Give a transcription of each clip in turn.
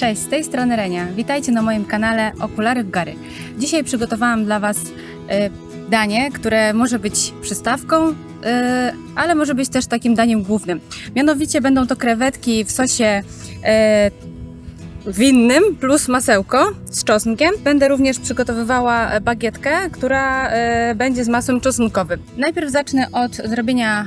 Cześć, z tej strony Renia. Witajcie na moim kanale Okulary w Gary. Dzisiaj przygotowałam dla Was e, danie, które może być przystawką, e, ale może być też takim daniem głównym. Mianowicie będą to krewetki w sosie e, winnym plus masełko z czosnkiem. Będę również przygotowywała bagietkę, która będzie z masłem czosnkowym. Najpierw zacznę od zrobienia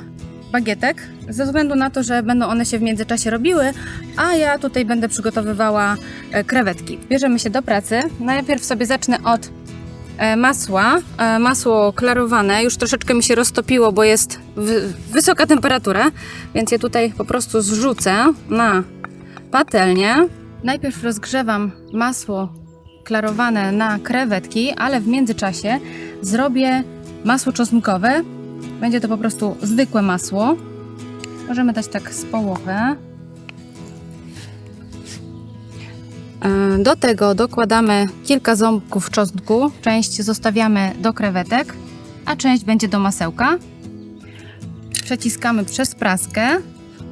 bagietek, ze względu na to, że będą one się w międzyczasie robiły, a ja tutaj będę przygotowywała e, krewetki. Bierzemy się do pracy. Najpierw sobie zacznę od e, masła. E, Masło klarowane, już troszeczkę mi się roztopiło, bo jest wy- wysoka temperatura, więc je tutaj po prostu zrzucę na patelnię. Najpierw rozgrzewam masło klarowane na krewetki, ale w międzyczasie zrobię masło czosnkowe. Będzie to po prostu zwykłe masło. Możemy dać tak z połowę. E, Do tego dokładamy kilka ząbków czosnku. Część zostawiamy do krewetek, a część będzie do masełka. Przeciskamy przez praskę.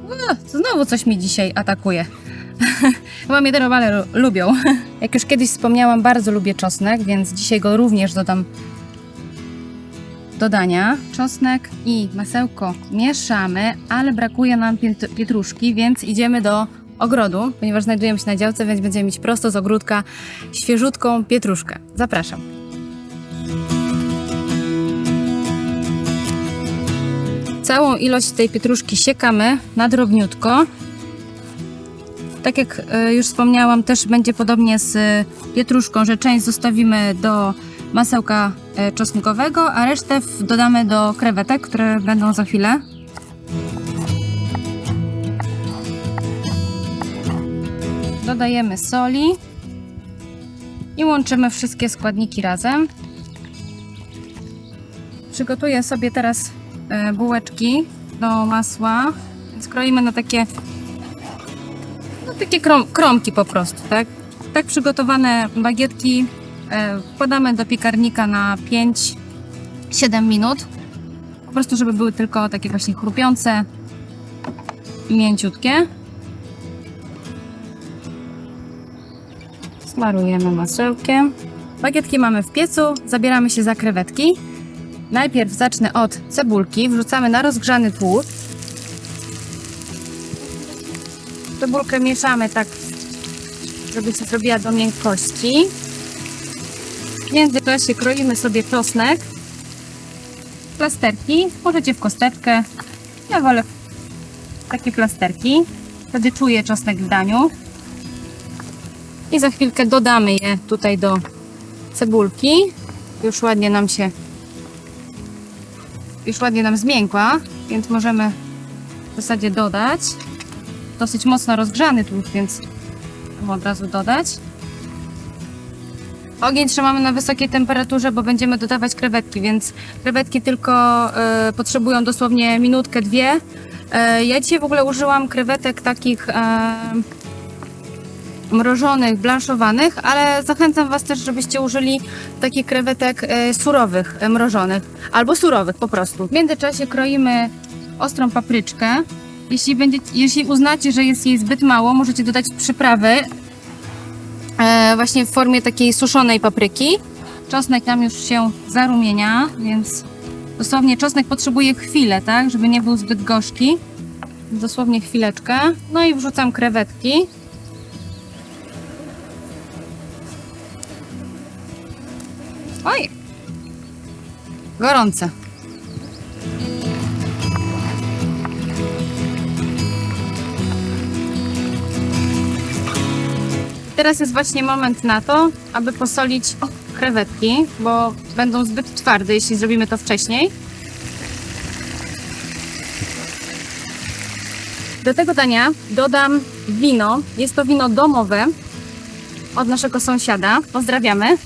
O, znowu coś mi dzisiaj atakuje. Chyba mnie lubią. Jak już kiedyś wspomniałam, bardzo lubię czosnek, więc dzisiaj go również dodam do dania. Czosnek i masełko mieszamy, ale brakuje nam piet- pietruszki, więc idziemy do ogrodu, ponieważ znajdujemy się na działce, więc będziemy mieć prosto z ogródka świeżutką pietruszkę. Zapraszam. Całą ilość tej pietruszki siekamy na drobniutko. Tak jak e, już wspomniałam, też będzie podobnie z pietruszką, że część zostawimy do masełka e, czosnkowego, a resztę dodamy do krewetek, które będą za chwilę. Dodajemy soli i łączymy wszystkie składniki razem. Przygotuję sobie teraz e, bułeczki do masła. Więc kroimy na takie no, takie krom, kromki po prostu, tak? Tak przygotowane bagietki e, wkładamy do piekarnika na 5-7 minut. Po prostu, żeby były tylko takie właśnie chrupiące i mięciutkie. Smarujemy masełkiem. Bagietki mamy w piecu, zabieramy się za krewetki. Najpierw zacznę od cebulki, wrzucamy na rozgrzany tłuszcz. Cebulkę mieszamy tak, żeby się zrobiła do miękkości. W międzyczasie kroimy sobie czosnek. Plasterki, możecie w kosteczkę. Ja wolę takie plasterki. Wtedy czuję czosnek w daniu. I za chwilkę dodamy je tutaj do cebulki. Już ładnie nam się już ładnie nam zmiękła, więc możemy w zasadzie dodać dosyć mocno rozgrzany tłuszcz, więc od razu dodać. Ogień trzymamy na wysokiej temperaturze, bo będziemy dodawać krewetki, więc krewetki tylko e, potrzebują dosłownie minutkę, dwie. E, ja dzisiaj w ogóle użyłam krewetek takich e, mrożonych, blanszowanych, ale zachęcam Was też, żebyście użyli takich krewetek e, surowych, e, mrożonych, albo surowych po prostu. W międzyczasie kroimy ostrą papryczkę. Jeśli, będziecie, jeśli uznacie, że jest jej zbyt mało, możecie dodać przyprawy właśnie w formie takiej suszonej papryki. Czosnek nam już się zarumienia, więc dosłownie czosnek potrzebuje chwilę, tak, żeby nie był zbyt gorzki. Dosłownie chwileczkę. No i wrzucam krewetki. Oj! Gorące. Teraz jest właśnie moment na to, aby posolić krewetki, bo będą zbyt twarde, jeśli zrobimy to wcześniej. Do tego dania dodam wino. Jest to wino domowe od naszego sąsiada. Pozdrawiamy.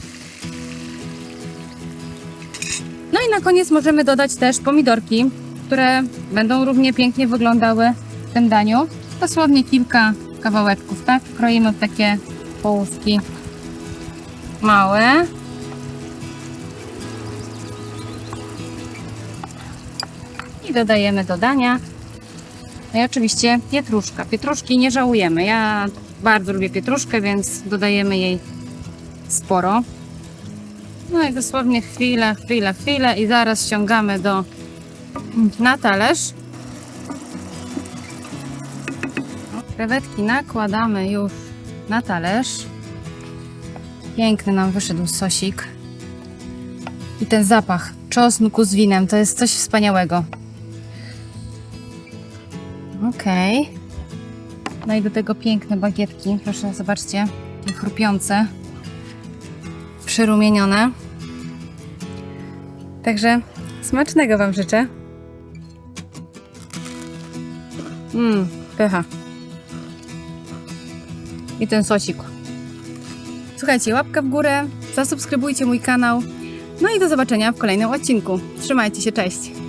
No i na koniec możemy dodać też pomidorki, które będą równie pięknie wyglądały w tym daniu. Dosłownie kilka kawałeczków, tak? Kroimy takie połówki małe. I dodajemy do dania. No i oczywiście pietruszka. Pietruszki nie żałujemy. Ja bardzo lubię pietruszkę, więc dodajemy jej sporo. No i dosłownie chwilę, chwilę, chwilę i zaraz ściągamy do na talerz. Krewetki nakładamy już na talerz. Piękny nam wyszedł sosik. I ten zapach czosnku z winem to jest coś wspaniałego. Okej. No i do tego piękne bagietki. Proszę, zobaczcie. Chrupiące. Przyrumienione. Także smacznego Wam życzę. Mmm, pycha. I ten sosik. Słuchajcie, łapka w górę, zasubskrybujcie mój kanał. No i do zobaczenia w kolejnym odcinku. Trzymajcie się, cześć!